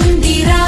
మందిరా